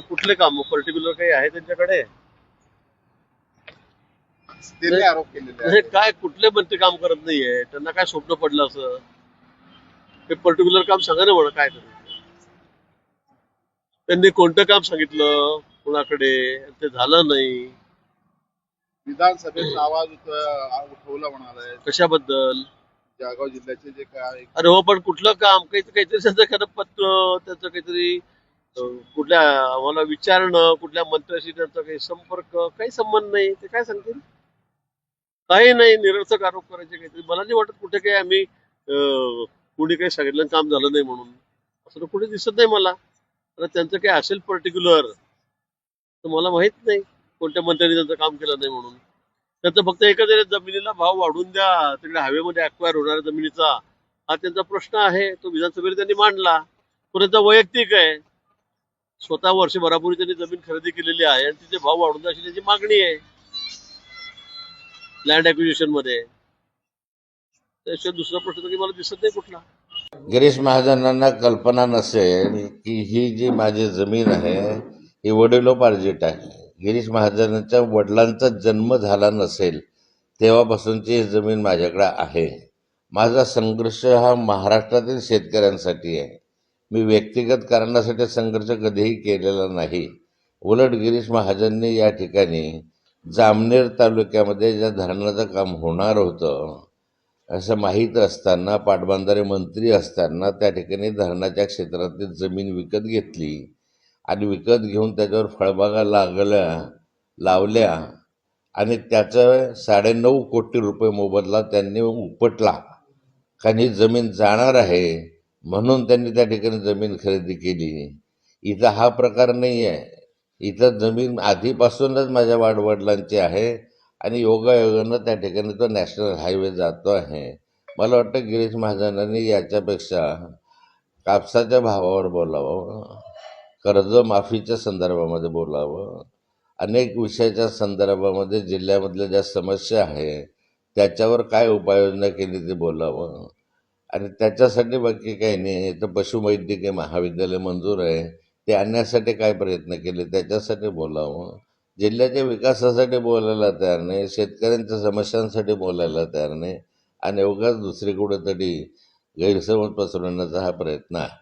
कुठले काम? पर्टिक्युलर काही आहे त्यांच्याकडे? त्यांनी आरोप केलेले म्हणजे आहेत काय कुठले मंत्री काम करत नाहीये? त्यांना काय स्वप्न पडलं असं? ते पर्टिक्युलर काम सांगा ना मला काय त्यांनी कोणतं काम सांगितलं कुणाकडे? ते झालं नाही. विधानसभेत आवाज उठ- उठवला म्हणालाय कशाबद्दल? जळगाव जिल्ह्याचे जे काय अरे हो पण कुठलं काम? काही काहीतरी त्यांचं एखादं पत्र त्याचं काहीतरी कुठल्या आम्हाला विचारणं कुठल्या मंत्र्याशी त्यांचा काही संपर्क काही संबंध नाही. ते काय सांगतील? काही नाही निरर्थक आरोप करायचे काहीतरी. मला नाही वाटत कुठे काही आम्ही कुणी काही सांगितलं काम झालं नाही म्हणून. असं तर कुठे दिसत नाही मला. तर त्यांचं काही असेल पर्टिक्युलर तर मला माहीत नाही कोणत्या मंत्र्यांनी त्यांचं काम केलं नाही म्हणून. त्यांचं फक्त एखाद्या जमिनीला भाव वाढून द्या. तिकडे हवेमध्ये अक्वायर होणाऱ्या जमिनीचा हा त्यांचा प्रश्न आहे. तो विधानसभेत त्यांनी मांडला. तो त्यांचा वैयक्तिक आहे. स्वतः वर्षभरापूर्वी त्यांनी जमीन खरेदी केलेली आहे आणि तिचे भाव वाढून अशी त्याची मागणी आहे. लँड ऍक्विजिशनमध्ये. त्याशिवाय दुसरा प्रश्न तरी मला दिसत नाही कुठला. गिरीश महाजनांना कल्पना नसेल की ही जी माझी जमीन आहे ही वडिलोपार्जित आहे. गिरीश महाजनांच्या वडिलांचा जन्म झाला नसेल तेव्हापासूनची ही जमीन माझ्याकडे आहे. माझा संघर्ष हा महाराष्ट्रातील शेतकऱ्यांसाठी आहे. मी व्यक्तिगत कारणासाठी संघर्ष कधीही केलेला नाही. उलट गिरीश महाजनने या ठिकाणी जामनेर तालुक्यामध्ये ज्या धरणाचं काम होणार होतं असं माहीत असताना पाटबंधारे मंत्री असताना त्या ठिकाणी धरणाच्या क्षेत्रातली जमीन विकत घेतली आणि विकत घेऊन त्याच्यावर फळबागा लागल्या लावल्या आणि त्याचं साडेनऊ कोटी रुपये मोबदला त्यांनी उपटला. कारण ही जमीन जाणार आहे म्हणून त्यांनी त्या ठिकाणी जमीन खरेदी केली. इथं हा प्रकार नाही आहे इथं जमीन आधीपासूनच माझ्या वाडवडिलांची आहे आणि योगायोगानं त्या ठिकाणी तो नॅशनल हायवे जातो आहे. मला वाटतं गिरीश महाजनांनी याच्यापेक्षा कापसाच्या भावावर बोलावं कर्जमाफीच्या संदर्भामध्ये बोलावं. अनेक विषयाच्या संदर्भामध्ये जिल्ह्यामधल्या ज्या समस्या आहे त्याच्यावर काय उपाययोजना केली ते बोलावं. आणि त्याच्यासाठी बाकी काही नाही. तर पशुवैद्यकीय महाविद्यालय मंजूर आहे. ते आणण्यासाठी काय प्रयत्न केले? त्याच्यासाठी बोलावं. जिल्ह्याच्या विकासासाठी बोलायला तयार नाही. शेतकऱ्यांच्या समस्यांसाठी बोलायला तयार नाही. आणि उगाच दुसरीकडे तरी गैरसमज पसरवण्याचा हा प्रयत्न आहे.